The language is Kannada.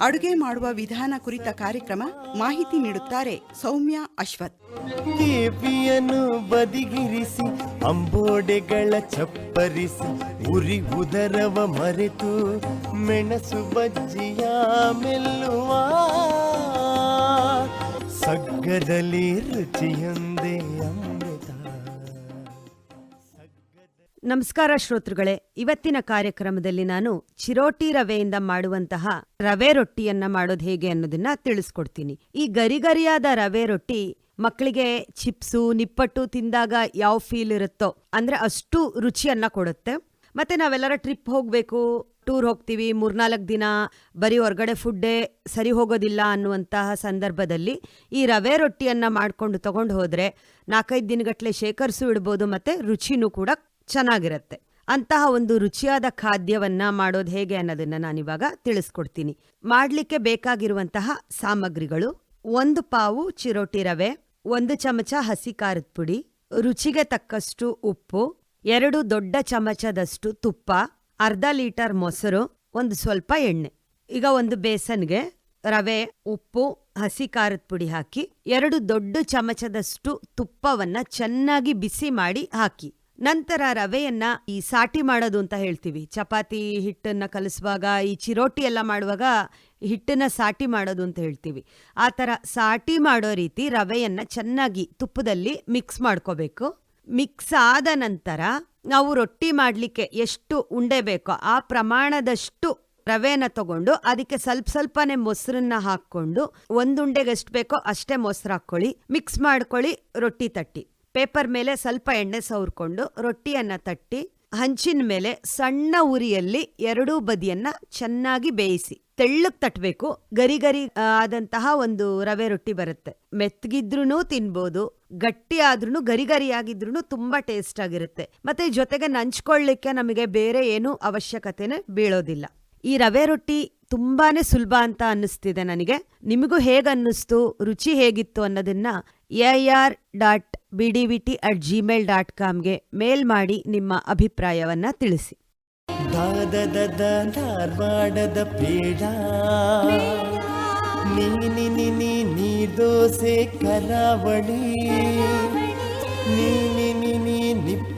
ಅಡುಗೆ ಮಾಡುವ ವಿಧಾನ ಕುರಿತ ಕಾರ್ಯಕ್ರಮ ಮಾಹಿತಿ ನೀಡುತ್ತಾರೆ ಸೌಮ್ಯ ಅಶ್ವಥ್. ಕೇಪಿಯನ್ನು ಬದಿಗಿರಿಸಿ, ಅಂಬೋಡೆಗಳ ಚಪ್ಪರಿಸಿ, ಉರಿ ಉದರವ ಮರೆತು, ಮೆಣಸು ಬಜ್ಜಿಯ ಮೆಲ್ಲುವ. ಸಗ್ಗದಲ್ಲಿ ರುಚಿಯೊಂದೇ ಅಮೃತ ನಮಸ್ಕಾರ ಶ್ರೋತೃಗಳೇ, ಇವತ್ತಿನ ಕಾರ್ಯಕ್ರಮದಲ್ಲಿ ನಾನು ಚಿರೋಟಿ ರವೆಯಿಂದ ಮಾಡುವಂತಹ ರವೆ ರೊಟ್ಟಿಯನ್ನ ಮಾಡೋದು ಹೇಗೆ ಅನ್ನೋದನ್ನ ತಿಳಿಸ್ಕೊಡ್ತೀನಿ. ಈ ಗರಿಗರಿಯಾದ ರವೆ ರೊಟ್ಟಿ ಮಕ್ಕಳಿಗೆ ಚಿಪ್ಸು, ನಿಪ್ಪಟ್ಟು ತಿಂದಾಗ ಯಾವ ಫೀಲ್ ಇರುತ್ತೋ ಅಂದ್ರೆ ಅಷ್ಟು ರುಚಿಯನ್ನ ಕೊಡುತ್ತೆ. ಮತ್ತೆ ನಾವೆಲ್ಲರ ಟ್ರಿಪ್ ಹೋಗ್ಬೇಕು ಟೂರ್ ಹೋಗ್ತೀವಿ, ಮೂರ್ನಾಲ್ಕು ದಿನ ಬರೀ ಹೊರಗಡೆ ಫುಡ್ಡೇ ಸರಿ ಹೋಗೋದಿಲ್ಲ ಅನ್ನುವಂತಹ ಸಂದರ್ಭದಲ್ಲಿ ಈ ರವೆ ರೊಟ್ಟಿಯನ್ನ ಮಾಡ್ಕೊಂಡು ತಗೊಂಡು ಹೋದ್ರೆ ನಾಲ್ಕೈದು ದಿನಗಟ್ಲೆ ಶೇಖರಿಸು ಇಡ್ಬೋದು ಮತ್ತೆ ರುಚಿನೂ ಕೂಡ ಚೆನ್ನಾಗಿರುತ್ತೆ. ಅಂತಹ ಒಂದು ರುಚಿಯಾದ ಖಾದ್ಯವನ್ನ ಮಾಡೋದು ಹೇಗೆ ಅನ್ನೋದನ್ನ ನಾನಿವಾಗ ತಿಳಿಸ್ಕೊಡ್ತೀನಿ. ಮಾಡ್ಲಿಕ್ಕೆ ಬೇಕಾಗಿರುವಂತಹ ಸಾಮಗ್ರಿಗಳು, ಒಂದು ಪಾವು ಚಿರೋಟಿ ರವೆ, ಒಂದು ಚಮಚ ಹಸಿ ಖಾರದ ಪುಡಿ, ರುಚಿಗೆ ತಕ್ಕಷ್ಟು ಉಪ್ಪು, ಎರಡು ದೊಡ್ಡ ಚಮಚದಷ್ಟು ತುಪ್ಪ, ಅರ್ಧ ಲೀಟರ್ ಮೊಸರು, ಒಂದು ಸ್ವಲ್ಪ ಎಣ್ಣೆ. ಈಗ ಒಂದು ಬೇಸನ್ಗೆ ರವೆ, ಉಪ್ಪು, ಹಸಿ ಖಾರದ ಪುಡಿ ಹಾಕಿ, ಎರಡು ದೊಡ್ಡ ಚಮಚದಷ್ಟು ತುಪ್ಪವನ್ನ ಚೆನ್ನಾಗಿ ಬಿಸಿ ಮಾಡಿ ಹಾಕಿ. ನಂತರ ರವೆಯನ್ನ ಈ ಸಾಟಿ ಮಾಡೋದು ಅಂತ ಹೇಳ್ತೀವಿ. ಚಪಾತಿ ಹಿಟ್ಟನ್ನ ಕಲಿಸುವಾಗ, ಈ ಚಿರೋಟಿ ಎಲ್ಲ ಮಾಡುವಾಗ ಹಿಟ್ಟನ್ನ ಸಾಟಿ ಮಾಡೋದು ಅಂತ ಹೇಳ್ತೀವಿ. ಆ ಥರ ಸಾಟಿ ಮಾಡೋ ರೀತಿ ರವೆಯನ್ನು ಚೆನ್ನಾಗಿ ತುಪ್ಪದಲ್ಲಿ ಮಿಕ್ಸ್ ಮಾಡ್ಕೋಬೇಕು. ಮಿಕ್ಸ್ ಆದ ನಂತರ ನಾವು ರೊಟ್ಟಿ ಮಾಡಲಿಕ್ಕೆ ಎಷ್ಟು ಉಂಡೆ ಬೇಕೋ ಆ ಪ್ರಮಾಣದಷ್ಟು ರವೆನ ತಗೊಂಡು ಅದಕ್ಕೆ ಸ್ವಲ್ಪ ಸ್ವಲ್ಪನೇ ಮೊಸರನ್ನ ಹಾಕ್ಕೊಂಡು ಒಂದುಂಡೆಗೆ ಎಷ್ಟು ಬೇಕೋ ಅಷ್ಟೇ ಮೊಸರು ಹಾಕ್ಕೊಳ್ಳಿ. ಮಿಕ್ಸ್ ಮಾಡ್ಕೊಳ್ಳಿ, ರೊಟ್ಟಿ ತಟ್ಟಿ. ಪೇಪರ್ ಮೇಲೆ ಸ್ವಲ್ಪ ಎಣ್ಣೆ ಸವರ್ಕೊಂಡು ರೊಟ್ಟಿಯನ್ನು ತಟ್ಟಿ, ಹಂಚಿನ ಮೇಲೆ ಸಣ್ಣ ಉರಿಯಲ್ಲಿ ಎರಡೂ ಬದಿಯನ್ನ ಚೆನ್ನಾಗಿ ಬೇಯಿಸಿ. ತೆಳ್ಳಗೆ ತಟ್ಟಬೇಕು ಗರಿ ಗರಿ ಆದಂತಹ ಒಂದು ರವೆ ರೊಟ್ಟಿ ಬರುತ್ತೆ. ಮೆತ್ತಗಿದ್ರೂ ತಿನ್ಬೋದು ಗಟ್ಟಿ ಆದ್ರೂ ಗರಿ ತುಂಬಾ ಟೇಸ್ಟ್ ಆಗಿರುತ್ತೆ ಮತ್ತೆ ಜೊತೆಗೆ ನಂಚ್ಕೊಳ್ಳಿಕ್ಕೆ ನಮಗೆ ಬೇರೆ ಏನು ಅವಶ್ಯಕತೆನೆ ಬೀಳೋದಿಲ್ಲ. ಈ ರವೆ ರೊಟ್ಟಿ ತುಂಬಾನೇ ಸುಲಭ ಅಂತ ಅನ್ನಿಸ್ತಿದೆ ನನಗೆ. ನಿಮಗೂ ಹೇಗೆ ಅನ್ನಿಸ್ತು? ರುಚಿ ಹೇಗಿತ್ತು ಅನ್ನೋದನ್ನ A R dot B D V T at Gmail dot ಕಾಮ್ಗೆ mail ಮಾಡಿ ನಿಮ್ಮ ಅಭಿಪ್ರಾಯವನ್ನ ತಿಳಿಸಿ. ದಾದದ ಧಾರವಾಡದ ಪೇಡ. ನೀನಿ ನೀ ದೋಸೆ ಕರಾವಳಿ. ನೀನಿ ನಿನಿ